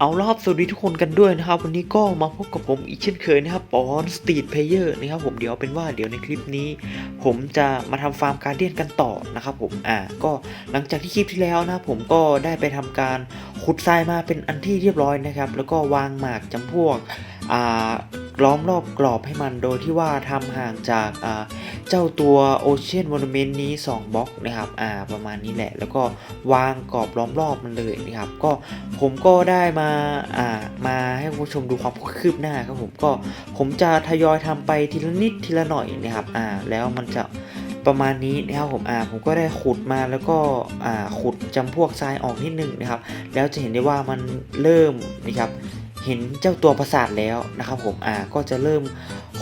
เอารอบสวัสดีทุกคนกันด้วยนะครับ วันนี้ก็มาพบกับผมอีกเช่นเคยนะครับปอนสตรีทเพลเยอร์นะครับผมเดี๋ยวเป็นว่าเดี๋ยวในคลิปนี้ ผมจะมาทำฟาร์มการเดียนกันต่อนะครับผมอ่าก็หลังจากที่คลิปที่แล้วนะผมก็ได้ไปทำการขุดทรายมาเป็นอันที่เรียบร้อยนะครับ แล้วก็วางหมากจำพวกอ่า ล้อมรอบกรอบให้มันโดยที่ว่าทำห่างจากเจ้าตัวโอเชียนมอนเมนต์นี้ 2บล็อกนะครับอ่าประมาณนี้แหละ แล้วก็วางกรอบล้อมรอบมันเลยนะครับ ก็ผมก็ได้มาอ่ามาให้คุณผู้ชมดูความคืบหน้าครับผมก็ผมจะทยอยทำไปทีละนิดทีละหน่อยนะครับอ่าแล้วมันจะประมาณนี้นะครับผมอ่าผมก็ได้ขุดมาแล้วก็อ่าขุดจำพวกทรายออกนิดนึงนะครับ แล้วจะเห็นได้ว่ามันเริ่มนะครับ เห็นเจ้าตัวประสาทแล้วนะครับผมอ่าก็จะเริ่ม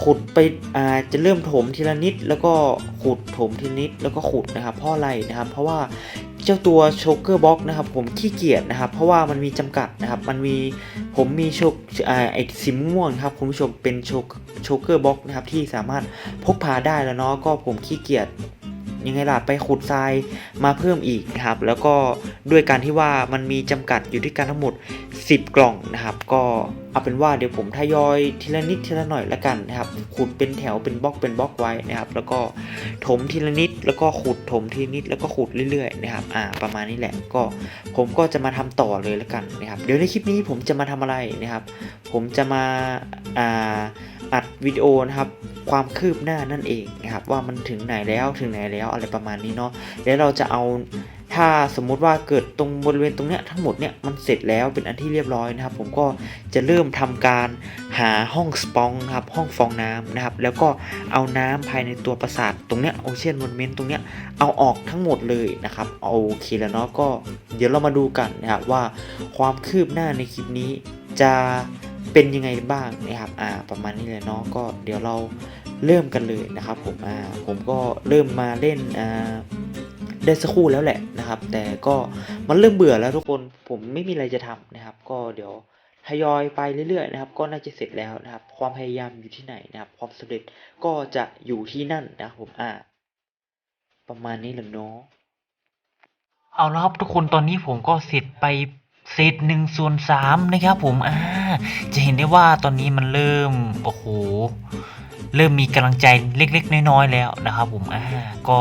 ขุดไปอ่าจะเริ่มถมทีละนิด แล้วก็ขุดถมทีละนิดแล้วก็ขุดนะครับเพราะอะไรนะครับ เพราะว่าเจ้าตัวโชเกอร์บ็อกนะครับผมขี้เกียจนะครับ เพราะว่ามันมีจำกัดนะครับ มันมีผมมีโชกอ่าไอสีม่วงครับคุณผู้ชมเป็นโชกโชเกอร์บ็อกนะครับที่สามารถพกพาได้แล้วเนาะก็ผมขี้เกียจ ยังไงล่ะไปขุดทรายมาเพิ่มอีกนะครับ แล้วก็ด้วยการที่ว่ามันมีจำกัดอยู่ที่การทั้งหมด 10 กล่องนะครับ ก็เอาเป็นว่าเดี๋ยวผมทยอยทีละนิดทีละหน่อยละกันนะครับ ขุดเป็นแถวเป็นบล็อกเป็นบล็อกไว้นะครับ แล้วก็ถมทีละนิดแล้วก็ขุดถมทีละนิดแล้วก็ขุดเรื่อยๆนะครับอ่าประมาณนี้แหละก็ผมก็จะมาทำต่อเลยละกันนะครับ เดี๋ยวในคลิปนี้ผมจะมาทำอะไรนะครับ ผมจะมาอ่าอัดวิดีโอนะครับความคืบหน้านั่นเองนะครับว่ามันถึงไหนแล้วถึงไหนแล้วอะไรประมาณนี้เนาะแล้วเราจะเอาถ้าสมมุติว่าเกิดตรงบริเวณตรงเนี้ยทั้งหมดเนี่ยมันเสร็จแล้วเป็นอันที่เรียบร้อยนะครับ ผมก็จะเริ่มทำการหาห้องสปองนะครับห้องฟองน้ำนะครับ แล้วก็เอาน้ำภายในตัวปราสาทตรงเนี้ยโอเชียนมอนเมนต์ตรงเนี้ยเอาออกทั้งหมดเลยนะครับโอเคแล้วเนาะก็เดี๋ยวเรามาดูกันนะครับว่าความคืบหน้าในคลิปนี้จะ เป็นยังไงบ้างนะครับอ่าประมาณนี้เลยเนาะก็เดี๋ยวเราเริ่มกันเลยนะครับ ผมอ่าผมก็เริ่มมาเล่นอ่าได้สักครู่แล้วแหละนะครับ แต่ก็มันเริ่มเบื่อแล้วทุกคนผมไม่มีอะไรจะทำนะครับ ก็เดี๋ยวทยอยไปเรื่อยๆนะครับ ก็น่าจะเสร็จแล้วนะครับ ความพยายามอยู่ที่ไหนนะครับ ความสำเร็จก็จะอยู่ที่นั่นนะครับผมอ่า ประมาณนี้แหละเนาะเอาละครับทุกคนตอนนี้ผมก็เสร็จไป เศษหนึ่งส่วนสามนะครับผมอ่าจะเห็นได้ว่าตอนนี้มันเริ่มโอ้โหเริ่มมีกำลังใจเล็ก ๆ น้อยๆแล้วนะครับ ผมอ่าก็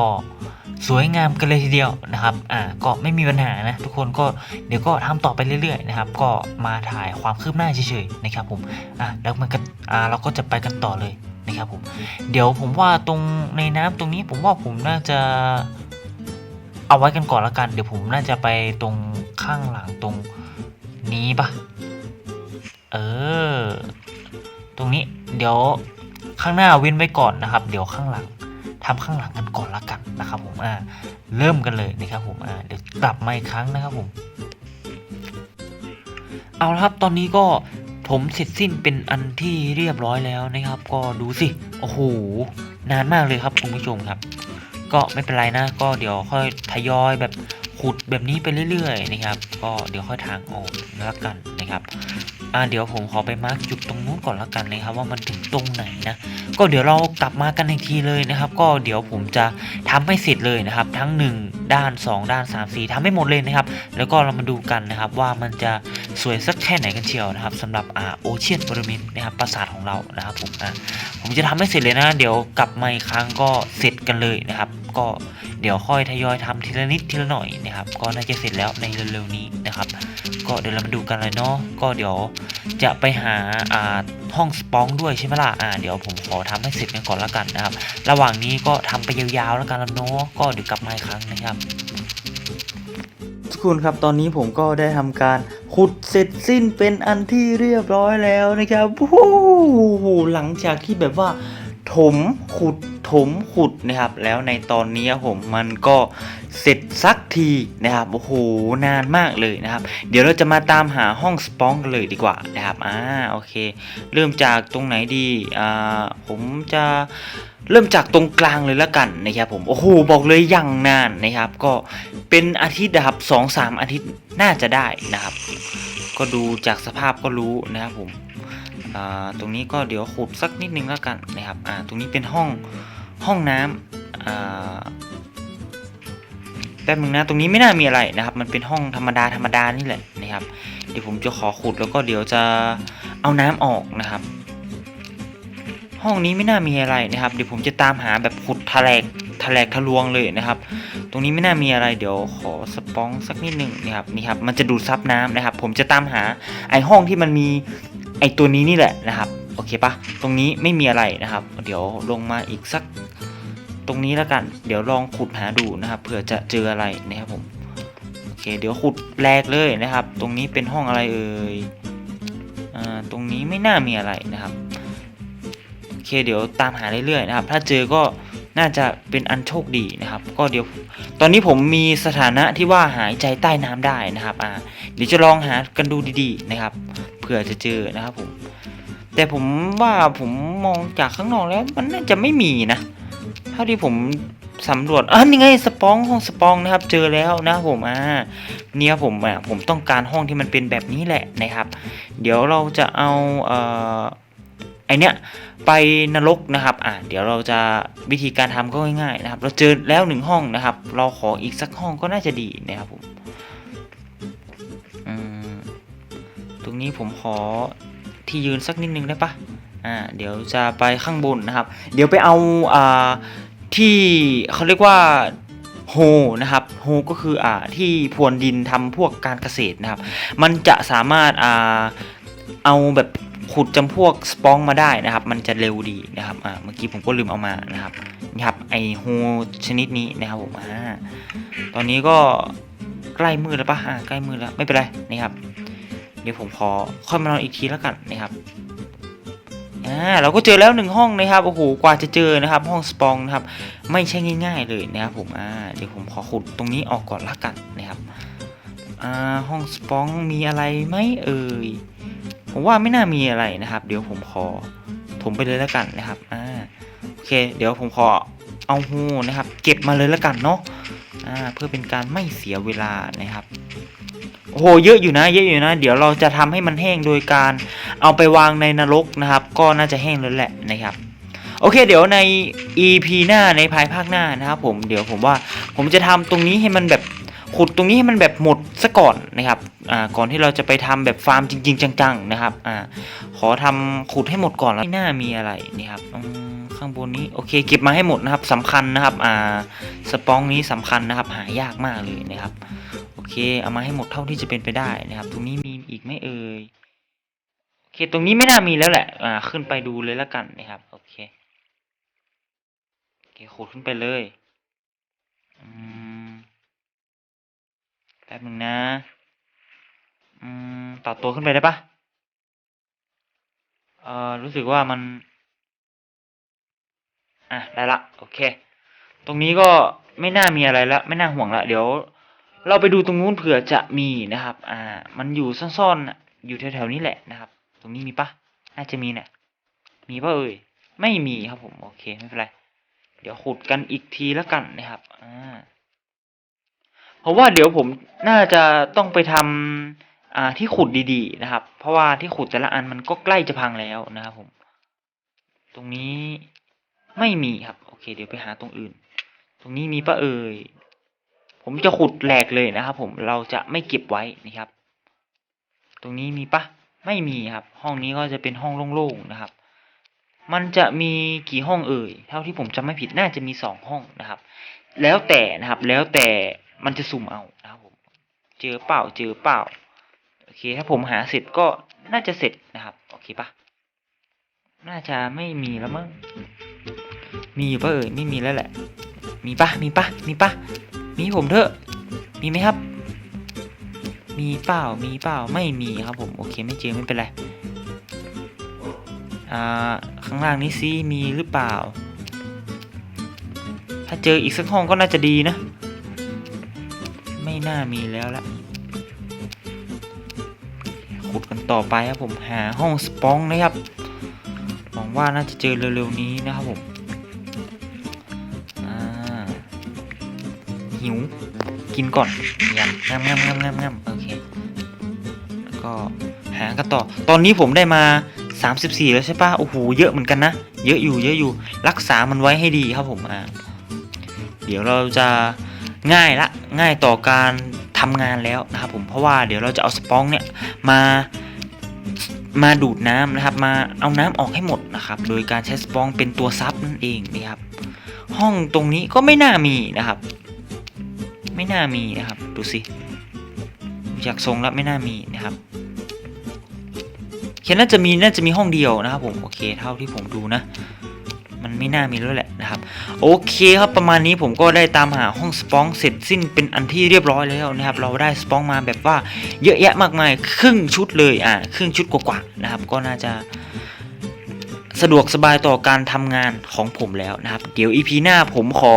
สวยงามกันเลยทีเดียวนะครับอ่าก็ไม่มีปัญหานะทุกคนก็เดี๋ยวก็ทำต่อไปเรื่อยๆนะครับ ก็มาถ่ายความคืบหน้าเฉยๆนะครับผมอ่าแล้วมันก็อ่าเราก็จะไปกันต่อเลยนะครับผมเดี๋ยวผมว่าตรงในน้ำตรงนี้ผมว่าผมน่าจะ เอาไว้กันก่อนละกัน เดี๋ยวผมน่าจะไปตรงข้างหลังตรงนี้ปะเออ ตรงนี้เดี๋ยวข้างหน้าเว้นไว้ก่อนนะครับ เดี๋ยวข้างหลังทำข้างหลังกันก่อนละกันนะครับ ผมอ่าเริ่มกันเลยนะครับผมอ่าเดี๋ยวกลับมาอีกครั้งนะครับผม เอาละครับตอนนี้ก็ผมเสร็จสิ้นเป็นอันที่เรียบร้อยแล้วนะครับ ก็ดูสิโอ้โหนานมากเลยครับคุณผู้ชมครับ ก็ไม่เป็นไรนะ ก็เดี๋ยวค่อยทยอยแบบขุดแบบนี้ไปเรื่อยๆนะครับ ก็เดี๋ยวค่อยทางออกแล้วกันนะครับอ่าเดี๋ยวผมขอไปมาร์กจุดตรงนู้นก่อนละกันนะครับ ว่ามันถึงตรงไหนนะ ก็เดี๋ยวเรากลับมากันอีกทีเลยนะครับ ก็เดี๋ยวผมจะทำให้เสร็จเลยนะครับ ทั้ง 1 ด้าน 2 ด้าน 3 4ทำให้หมดเลยนะครับ แล้วก็เรามาดูกันนะครับว่ามันจะสวยสักแค่ไหนกันเชียวนะครับสำหรับอ่าโอเชียนบริเวณนะครับปราสาทของเรานะครับผมอ่าผมจะทำให้เสร็จเลยนะ เดี๋ยวกลับมาอีกครั้งก็เสร็จกันเลยนะครับ ก็เดี๋ยวค่อยทยอยทำทีละนิดทีละหน่อยนะครับ ก็น่าจะเสร็จแล้วในเร็วๆนี้นะครับ ก็เดี๋ยวเรามาดูกันเลยเนาะก็เดี๋ยวจะไปหาอ่าห้องสปองด้วยใช่ไหมล่ะอ่าเดี๋ยวผมขอทำให้เสร็จกันก่อนละกันนะครับ ระหว่างนี้ก็ทำไปยาวๆแล้วกันแล้วเนาะก็เดี๋ยวกลับมาอีกครั้งนะครับทุกคนครับตอนนี้ผมก็ได้ทำการขุดเสร็จสิ้นเป็นอันที่เรียบร้อยแล้วนะครับโอ้โหหลังจากที่แบบว่า ถมขุดถมขุดนะครับ แล้วในตอนนี้ผมมันก็เสร็จสักทีนะครับโอ้โหนานมากเลยนะครับ เดี๋ยวเราจะมาตามหาห้องสปองกันเลยดีกว่านะครับอ่าโอเค เริ่มจากตรงไหนดีอ่าผมจะเริ่มจากตรงกลางเลยละกันนะครับผมโอ้โหบอกเลยยังนานนะครับ ก็เป็นอาทิตย์นะครับสองสามอาทิตย์น่าจะได้นะครับ ก็ดูจากสภาพก็รู้นะครับผม ตรงนี้ก็เดี๋ยวขุดสักนิดนึงแล้วกันนะครับตรงนี้เป็นห้องห้องน้ำอ่าแป๊บนึงนะตรงนี้ไม่น่ามีอะไรนะครับ มันเป็นห้องธรรมดาธรรมดานี่แหละนะครับ เดี๋ยวผมจะขอขุดแล้วก็เดี๋ยวจะเอาน้ำออกนะครับ ห้องนี้ไม่น่ามีอะไรนะครับ เดี๋ยวผมจะตามหาแบบขุดทะแลกทะแลกทะลวงเลยนะครับ ตรงนี้ไม่น่ามีอะไรเดี๋ยวขอสปองสักนิดหนึ่งนะครับนี่ครับมันจะดูดซับน้ำนะครับ ผมจะตามหาไอห้องที่มันมี ไอตัวนี้นี่แหละนะครับ โอเคปะตรงนี้ไม่มีอะไรนะครับ เดี๋ยวลงมาอีกสัก ตรงนี้แล้วกัน เดี๋ยวลองขุดหาดูนะครับเผื่อจะเจออะไรนะครับผม โอเค เดี๋ยวขุดแรกเลยนะครับ ตรงนี้เป็นห้องอะไรเอ่ยอ่าตรงนี้ไม่น่ามีอะไรนะครับ โอเค เดี๋ยวตามหาเรื่อยๆนะครับ ถ้าเจอก็น่าจะเป็นอันโชคดีนะครับ ก็เดี๋ยวตอนนี้ผมมีสถานะที่ว่าหายใจใต้น้ำได้นะครับอ่าเดี๋ยวจะลองหากันดูดีๆนะครับ เผื่อจะเจอนะครับผมแต่ผมว่าผมมองจากข้างนอกแล้ว มันน่าจะไม่มีนะเท่าที่ผมสำรวจอะนี่ไงสปองห้องสปองนะครับ เจอแล้วนะผมอ่าเนี่ยผมอะผมต้องการห้องที่มันเป็นแบบนี้แหละนะครับ เดี๋ยวเราจะเอาเอ่อไอเนี้ยไปนรกนะครับ อ่าเดี๋ยวเราจะวิธีการทำก็ง่ายๆนะครับ เราเจอแล้วหนึ่งห้องนะครับ เราขออีกสักห้องก็น่าจะดีนะครับผม รงนี้ผมขอที่ยืนสักนิดนึงได้ปะอ่าเดี๋ยวจะไปข้างบนนะครับ เดี๋ยวไปเอาอ่าที่เขาเรียกว่าโฮนะครับโฮก็คืออ่าที่พรวนดินทำพวกการเกษตรนะครับ มันจะสามารถอ่าเอาแบบขุดจำพวกสปองมาได้นะครับ มันจะเร็วดีนะครับอ่าเมื่อกี้ผมก็ลืมเอามานะครับนี่ครับไอโฮชนิดนี้นะครับผมอ่าตอนนี้ก็ใกล้มืดแล้วปะอ่าใกล้มืดแล้วไม่เป็นไรนะครับ เดี๋ยวผมขอค่อยมานอนอีกทีแล้วกันนะครับอ่าเราก็เจอแล้วหนึ่งห้องนะครับโอ้โหกว่าจะเจอนะครับ ห้องสปองนะครับไม่ใช่ง่าย ๆ เลยนะครับผมอ่าเดี๋ยวผมขอขุดตรงนี้ออกก่อนละกันนะครับอ่าห้องสปองมีอะไรไหมเอ่ยผมว่าไม่น่ามีอะไรนะครับ เดี๋ยวผมขอถมไปเลยละกันนะครับอ่าโอเค เดี๋ยวผมขอเอาหูนะครับ เก็บมาเลยละกันเนาะอ่าเพื่อเป็นการไม่เสียเวลานะครับ โอ้โหเยอะอยู่นะเยอะอยู่นะ เดี๋ยวเราจะทำให้มันแห้งโดยการเอาไปวางในนรกนะครับ ก็น่าจะแห้งแล้วแหละนะครับโอเคเดี๋ยวใน EP หน้าในภายภาคหน้านะครับผมเดี๋ยวผมว่าผมจะทำตรงนี้ให้มันแบบขุดตรงนี้ให้มันแบบหมดซะก่อนนะครับอ่าก่อนที่เราจะไปทำแบบฟาร์มจริง ๆ จังๆนะครับอ่าขอทำขุดให้หมดก่อนแล้วไม่น่ามีอะไรนี่ครับข้างบนนี้โอเคเก็บมาให้หมดนะครับสำคัญนะครับอ่าสปองนี้สำคัญนะครับหายากมากเลยนะครับ โอเค เอามาให้หมดเท่าที่จะเป็นไปได้นะครับ ตรงนี้มีอีกไหมเอ่ยโอเค ตรงนี้ไม่น่ามีแล้วแหละ อ่า ขึ้นไปดูเลยแล้วกันนะครับ โอเคโอเคขุดขึ้นไปเลยอืมแป๊บหนึ่งนะอืมต่อตัวขึ้นไปได้ปะเอ่อรู้สึกว่ามัน อะ ได้ละ โอเค ตรงนี้ก็ไม่น่ามีอะไรละ ไม่น่าห่วงละ เดี๋ยว เราไปดูตรงนู้นเผื่อจะมีนะครับ อ่า มันอยู่ซ่อนๆอยู่แถวๆนี้แหละนะครับ ตรงนี้มีปะน่าจะมีเนี่ยมีปะเอ่ยไม่มีครับผม โอเคไม่เป็นไร เดี๋ยวขุดกันอีกทีแล้วกันนะครับ อ่า เพราะว่าเดี๋ยวผมน่าจะต้องไปทำอ่าที่ขุดดีๆนะครับ เพราะว่าที่ขุดแต่ละอันมันก็ใกล้จะพังแล้วนะครับผม ตรงนี้ไม่มีครับ โอเค เดี๋ยวไปหาตรงอื่น ตรงนี้มีปะเอ่ย ผมจะขุดแหลกเลยนะครับ ผมเราจะไม่เก็บไว้นะครับ ตรงนี้มีปะไม่มีครับ ห้องนี้ก็จะเป็นห้องโล่งๆนะครับ มันจะมีกี่ห้องเอ่ยเท่าที่ผมจำไม่ผิดน่าจะมีสองห้องนะครับ แล้วแต่นะครับ แล้วแต่มันจะสุ่มเอานะครับผม เจอเปล่าเจอเปล่าโอเค ถ้าผมหาเสร็จก็น่าจะเสร็จนะครับโอเคปะน่าจะไม่มีแล้วมั้งมีอยู่ปะเอ่ยไม่มีแล้วแหละ มีปะมีปะมีปะ มีผมเถอะ มีไหมครับ มีเปล่า มีเปล่า ไม่มีครับผม โอเค ไม่เจอไม่เป็นไร อ่า ข้างล่างนี้ซิมีหรือเปล่า ถ้าเจออีกสักห้องก็น่าจะดีนะ ไม่น่ามีแล้วละขุดกันต่อไปครับผม หาห้องสปองนะครับ หวังว่าน่าจะเจอเร็วๆนี้นะครับผม หิว กินก่อนยำงามงามงามงามงามโอเคแล้วก็หากันต่อ ตอนนี้ผมได้มา 34 แล้วใช่ปะโอ้โหเยอะเหมือนกันนะ เยอะอยู่เยอะอยู่รักษามันไว้ให้ดีครับผมอ่าเดี๋ยวเราจะง่ายละง่ายต่อการทำงานแล้วนะครับผมเพราะว่าเดี๋ยวเราจะเอาสปองเนี่ยมามาดูดน้ำนะครับ มาเอาน้ำออกให้หมดนะครับ โดยการใช้สปองเป็นตัวซับนั่นเองนะครับ ห้องตรงนี้ก็ไม่น่ามีนะครับ ไม่น่ามีนะครับ ดูสิจากทรงแล้วไม่น่ามีนะครับแค่น่าจะมีน่าจะมีห้องเดียวนะครับผมโอเคเท่าที่ผมดูนะ มันไม่น่ามีแล้วแหละนะครับ โอเคครับประมาณนี้ผมก็ได้ตามหาห้องสปองเสร็จสิ้นเป็นอันที่เรียบร้อยแล้วนะครับ เราได้สปองมาแบบว่าเยอะแยะมากมายครึ่งชุดเลยอ่าครึ่งชุดกว่าๆนะครับ ก็น่าจะสะดวกสบายต่อการทำงานของผมแล้วนะครับ เดี๋ยว EP หน้าผมขอ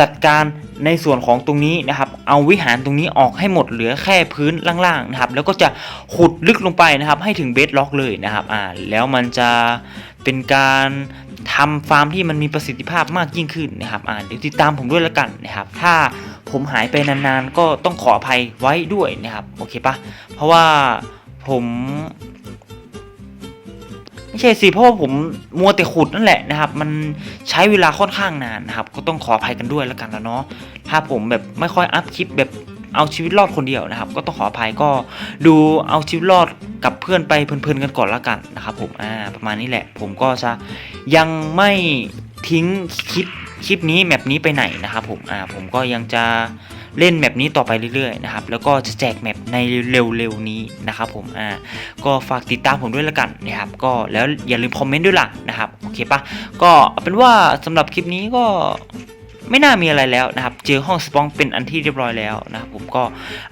จัดการในส่วนของตรงนี้นะครับ เอาวิหารตรงนี้ออกให้หมดเหลือแค่พื้นล่างๆนะครับ แล้วก็จะขุดลึกลงไปนะครับ ให้ถึงเบสล็อกเลยนะครับอ่าแล้วมันจะเป็นการทำฟาร์มที่มันมีประสิทธิภาพมากยิ่งขึ้นนะครับอ่าเดี๋ยวติดตามผมด้วยแล้วกันนะครับ ถ้าผมหายไปนานๆ ก็ต้องขออภัยไว้ด้วยนะครับ โอเคปะเพราะว่าผม ไม่ใช่สิเพราะว่าผมมัวแต่ขุดนั่นแหละนะครับ มันใช้เวลาค่อนข้างนานนะครับ ก็ต้องขออภัยกันด้วยแล้วกันแล้วเนาะถ้าผมแบบไม่ค่อยอัพคลิปแบบเอาชีวิตรอดคนเดียวนะครับ ก็ต้องขออภัยก็ดูเอาชีวิตรอดกับเพื่อนไปเพลินๆกันก่อนแล้วกันนะครับผมอ่าประมาณนี้แหละ ผมก็จะยังไม่ทิ้งคลิปคลิปนี้แมปนี้ไปไหนนะครับผมอ่าผมก็ยังจะ เล่นแมปนี้ต่อไปเรื่อยๆนะครับแล้วก็จะแจกแมปในเร็วๆนี้นะครับผมอ่าก็ฝากติดตามผมด้วยล้วกันนะครับก็แล้วอย่าลืมคอมเมนต์ด้วยล่ะนะครับโอเคปะก็เอาเป็นว่าสำหรับคลิปนี้ก็ไม่น่ามีอะไรแล้วนะครับ เจอห้องสปองเป็นอันที่เรียบร้อยแล้วนะครับผมก็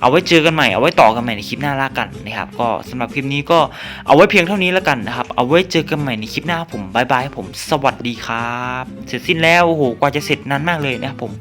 เอาไว้เจอกันใหม่ เอาไว้ต่อกันใหม่ในคลิปหน้าละกันนะครับ ก็สำหรับคลิปนี้ก็เอาไว้เพียงเท่านี้ล้วกันนะครับ เอาไว้เจอกันใหม่ในคลิปหน้าผมบายบายผมสวัสดีครับ เสร็จสิ้นแล้วโอ้โหกว่าจะเสร็จนานมากเลยนะครับผม